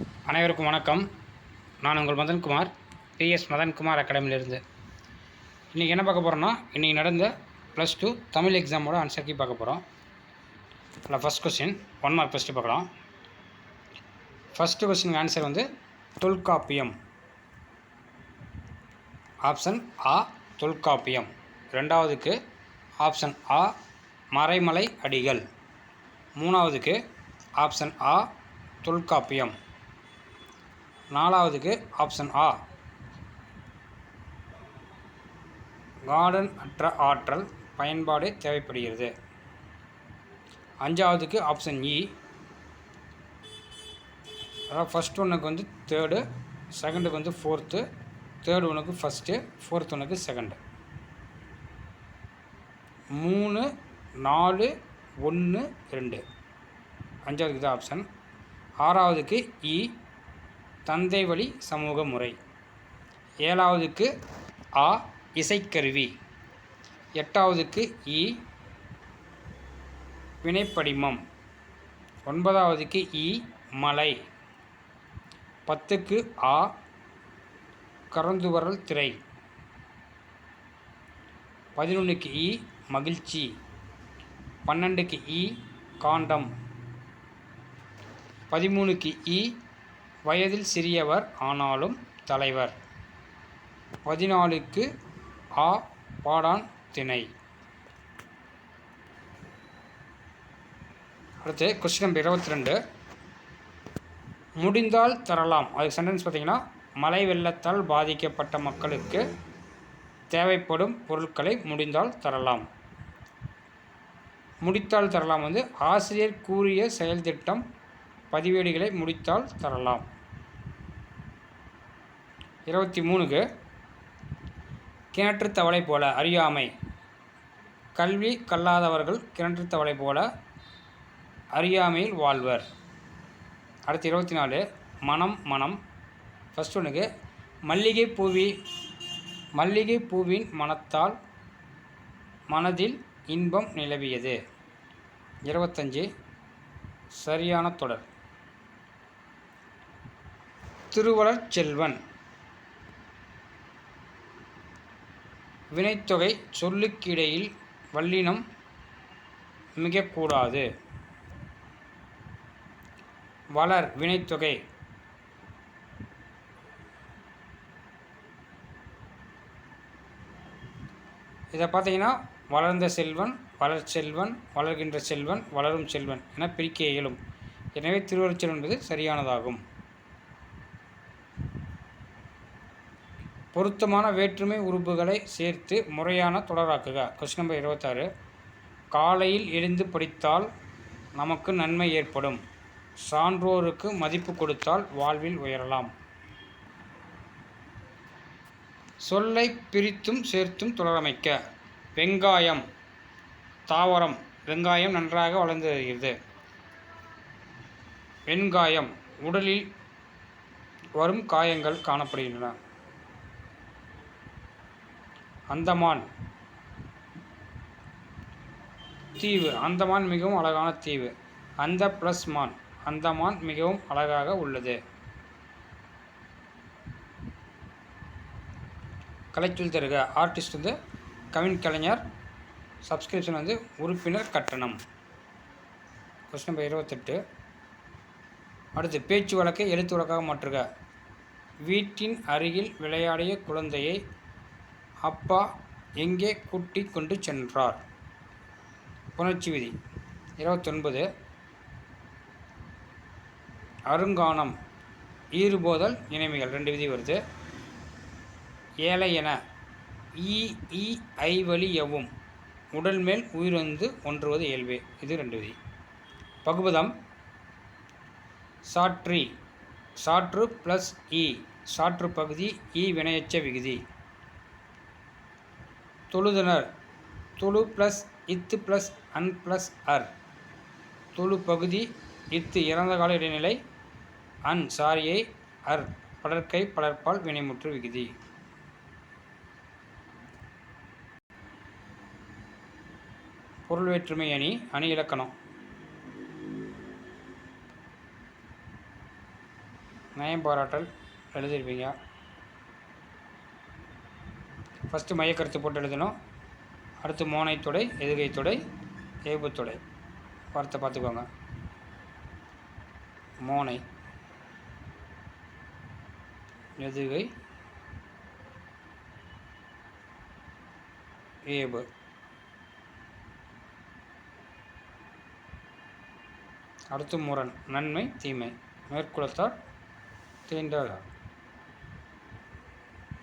அனைவருக்கும் வணக்கம். நான் உங்கள் மதன்குமார் பிஎஸ் மதன்குமார் அகாடமியிலிருந்து. இன்றைக்கி என்ன பார்க்க போகிறோன்னா இன்றைக்கி நடந்த ப்ளஸ் டூ தமிழ் எக்ஸாமோட ஆன்சர் கீ பார்க்க போகிறோம் இல்லை first question one mark first பார்க்கலாம். ஃபஸ்ட்டு கொஸ்டின் ஆன்சர் வந்து தொல்காப்பியம். ஆப்ஷன் ஆ தொல்காப்பியம். ரெண்டாவதுக்கு ஆப்ஷன் ஆ மறைமலை அடிகள். மூணாவதுக்கு ஆப்ஷன் ஆ தொல்காப்பியம். நாலாவதுக்கு ஆப்ஷன் ஆ கார்டன் அற்ற ஆற்றல் பயன்பாடு தேவைப்படுகிறது. அஞ்சாவதுக்கு ஆப்ஷன் இ e. அதாவது ஃபஸ்ட் ஒன்றுக்கு வந்து தேர்டு செகண்டுக்கு வந்து ஃபோர்த்து தேர்டு ஒன்றுக்கு ஃபஸ்ட்டு ஃபோர்த் ஒன்றுக்கு செகண்டு மூணு நாலு ஒன்று ரெண்டு. அஞ்சாவதுக்கு தான் ஆப்ஷன் ஆறாவதுக்கு இ தந்தை வழி சமூக முறை. ஏழாவதுக்கு ஆ இசைக்கருவி. எட்டாவதுக்கு இ வினைப்படிமம். ஒன்பதாவதுக்கு இ மலை. பத்துக்கு ஆ கரந்துவரல் திரை. பதினொன்றுக்கு இ மகிழ்ச்சி. பன்னெண்டுக்கு இ காண்டம். பதிமூணுக்கு இ வயதில் சிறியவர் ஆனாலும் தலைவர். பதினாலுக்கு ஆ பாடான் திணை. அடுத்து கொஸ்டின் நம்பர் இருபத்தி ரெண்டு முடிந்தால் தரலாம் அதுக்கு சென்டென்ஸ் பார்த்தீங்கன்னா மழை வெள்ளத்தால் பாதிக்கப்பட்ட மக்களுக்கு தேவைப்படும் பொருட்களை முடிந்தால் தரலாம். முடித்தால் தரலாம் வந்து ஆசிரியர் கூறிய செயல்திட்டம் பதிவேடுகளை முடித்தால் தரலாம். இருபத்தி மூணுக்கு கிணற்று தவளை போல அறியாமை. கல்வி கல்லாதவர்கள் கிணற்று தவளை போல அறியாமையில் வாழ்வர். அடுத்து இருபத்தி நாலு மனம் மனம். ஃபஸ்ட் ஒன்றுக்கு மல்லிகை பூவி மல்லிகை பூவின் மனத்தால் மனதில் இன்பம் நிலவியது. இருபத்தஞ்சி சரியான தொடர். திருவளர் செல்வன். வினைத்தொகை சொல்லுக்கிடையில் வல்லினம் மிகக்கூடாது. வளர் வினைத்தொகை. இதை பார்த்தீங்கன்னா வளர்ந்த செல்வன் வளர் செல்வன் வளர்கின்ற செல்வன் வளரும் செல்வன் என பிரிக்க இயலும். எனவே திருவருச்சல் என்பது சரியானதாகும். பொருத்தமான வேற்றுமை உறுப்புகளை சேர்த்து முறையான தொடராக்குக. கொஸ்டின் நம்பர் இருபத்தாறு. காலையில் எழுந்து படித்தால் நமக்கு நன்மை ஏற்படும். சான்றோருக்கு மதிப்பு கொடுத்தால் வாழ்வில் உயரலாம். சொல்லை பிரித்தும் சேர்த்தும் தொடரமைக்க. வெங்காயம் தாவரம் வெங்காயம் நன்றாக வளர்ந்து வருகிறது. வெண்காயம் உடலில் வரும் காயங்கள் காணப்படுகின்றன. அந்தமான். தீவு. அந்தமான் மிகவும் அழகான தீவு. அந்த ப்ளஸ் மான் அந்தமான் மிகவும் அழகாக உள்ளது. கலைச்சொல் தருக. ஆர்டிஸ்ட் வந்து கவின் கலைஞர். சப்ஸ்கிரிப்ஷன் வந்து உறுப்பினர் கட்டணம். கொஸ்டின் நம்பர் இருபத்தெட்டு. அடுத்து பேச்சு வழக்கை எழுத்து வழக்காக மாற்றுக. வீட்டின் அருகில் விளையாடிய குழந்தையை அப்பா எங்கே கூட்டி கொண்டு சென்றார்? புணர்ச்சி விதி. இருபத்தொன்பது. அருங்கானம் ஈறுபோதல் இணைமைகள் ரெண்டு விதி வருது. ஏழை என. ஈ ஈ வழி எவ்வும் உடல் மேல் உயிர்வந்து ஒன்றுவது இயல்பே. இது ரெண்டு விதி. பகுபதம். சாற்றி. சாற்று ப்ளஸ் இ e. சாற்று பகுதி இ வினையச்ச விகுதி. தொழுதனர். தொழு ப்ளஸ் இத்து ப்ளஸ் அன் ப்ளஸ் அர். தொழு பகுதி இத்து இறந்த கால இடைநிலை அன் சாரியை அர். படற்கை படற்பால் வினைமுற்று விகுதி. பொருள் வேற்றுமை அணி அணி இலக்கணம். நயம் பாராட்டல் எழுதியிருப்பீங்க. ஃபஸ்ட்டு மையக்கருத்து போட்டு எழுதணும். அடுத்து மோனைத்துடை எதுகைத்துடை ஏபுத்துடை வார்த்தை பார்த்துக்கோங்க. மோனை. எதுகை ஏபு அடுத்து முரண் நன்மை தீமை. மேற்குலத்தார் தீண்டார்